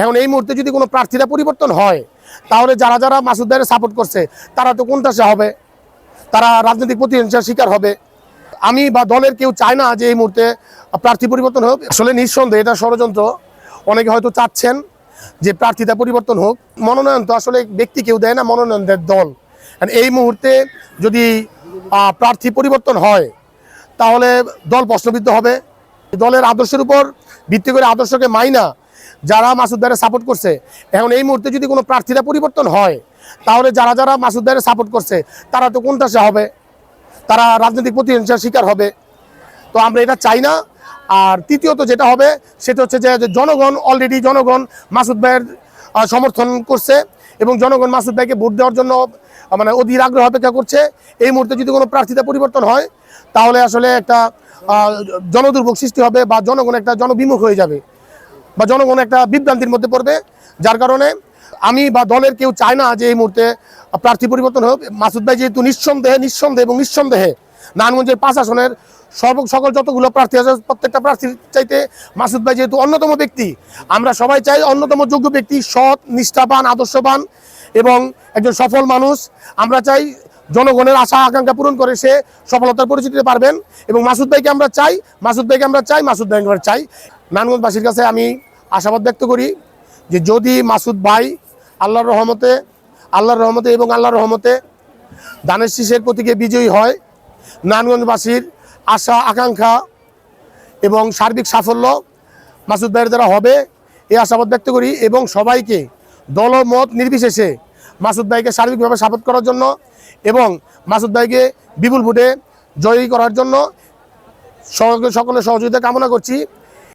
এখন এই মুহূর্তে যদি কোনো প্রার্থীরা পরিবর্তন হয়, তাহলে যারা যারা মাসুদ ভাইয়ের সাপোর্ট করছে, তারা তো কোনটাসে হবে? তারা রাজনৈতিক প্রতিহিংসার শিকার হবে। আমি বা দলের কেউ চায় না যে এই মুহূর্তে প্রার্থী পরিবর্তন হোক। আসলে নিঃসন্দেহে এটা ষড়যন্ত্র। অনেকে হয়তো চাচ্ছেন যে প্রার্থীতা পরিবর্তন হোক। মনোনয়ন তো আসলে ব্যক্তি কেউ দেয় না, মনোনয়ন দেয় দল। এই মুহূর্তে যদি প্রার্থী পরিবর্তন হয়, তাহলে দল প্রশ্নবিদ্ধ হবে। দলের আদর্শের উপর ভিত্তি করে আদর্শকে মাইনা যারা মাসুদ ভাইয়ের সাপোর্ট করছে, এখন এই মুহূর্তে যদি কোনো প্রার্থীরা পরিবর্তন হয়, তাহলে যারা যারা মাসুদ ভাইয়ের সাপোর্ট করছে, তারা তো কোন কোনটাসে হবে? তারা রাজনৈতিক প্রতিহিংসার শিকার হবে। তো আমরা এটা চাই না। আর তৃতীয়ত যেটা হবে, সেটা হচ্ছে যে জনগণ অলরেডি জনগণ মাসুদ ভাইয়ের সমর্থন করছে এবং জনগণ মাসুদ ভাইকে ভোট দেওয়ার জন্য মানে অধীর আগ্রহ অপেক্ষা করছে। এই মুহূর্তে যদি কোনো প্রার্থীতা পরিবর্তন হয়, তাহলে আসলে একটা জনদুর্ভোগ সৃষ্টি হবে বা জনগণ একটা জনবিমুখ হয়ে যাবে। বা জনগণ একটা বিভ্রান্তির মধ্যে পড়বে, যার কারণে আমি বা দলের কেউ চায় না যে এই মুহূর্তে প্রার্থী পরিবর্তন হোক। মাসুদ ভাই যেহেতু নিঃসন্দেহে নিঃসন্দেহে এবং নিঃসন্দেহে নারায়ণগঞ্জের পাঁচ আসনের সর্ব, সকল যতগুলো প্রার্থী আছে, প্রত্যেকটা প্রার্থীর চাইতে মাসুদ ভাই যেহেতু অন্যতম ব্যক্তি, আমরা সবাই চাই অন্যতম যোগ্য ব্যক্তি, সৎ, নিষ্ঠাবান, আদর্শবান এবং একজন সফল মানুষ। আমরা চাই জনগণের আশা, আকাঙ্ক্ষা পূরণ করে সে সফলতার পরিচিতি দিতে পারবেন এবং মাসুদ ভাইকে আমরা চাই, মাসুদ ভাইকে আমরা চাই, মাসুদ ভাইকে আমরা চাই। নারায়ণগঞ্জবাসীর কাছে আমি আশাবাদ ব্যক্ত করি যে যদি মাসুদ ভাই আল্লাহর রহমতে আল্লাহর রহমতে এবং আল্লাহর রহমতে দানের শীষের প্রতীকে বিজয়ী হয়, নারায়ণগঞ্জবাসীর আশা, আকাঙ্ক্ষা এবং সার্বিক সাফল্য মাসুদ ভাইয়ের দ্বারা হবে, এই আশাবাদ ব্যক্ত করি এবং সবাইকে দলমত নির্বিশেষে মাসুদ ভাইকে সার্বিকভাবে সাপোর্ট করার জন্য এবং মাসুদ ভাইকে বিপুল ভোটে জয়ী করার জন্য সকলের সহযোগিতা কামনা করছি।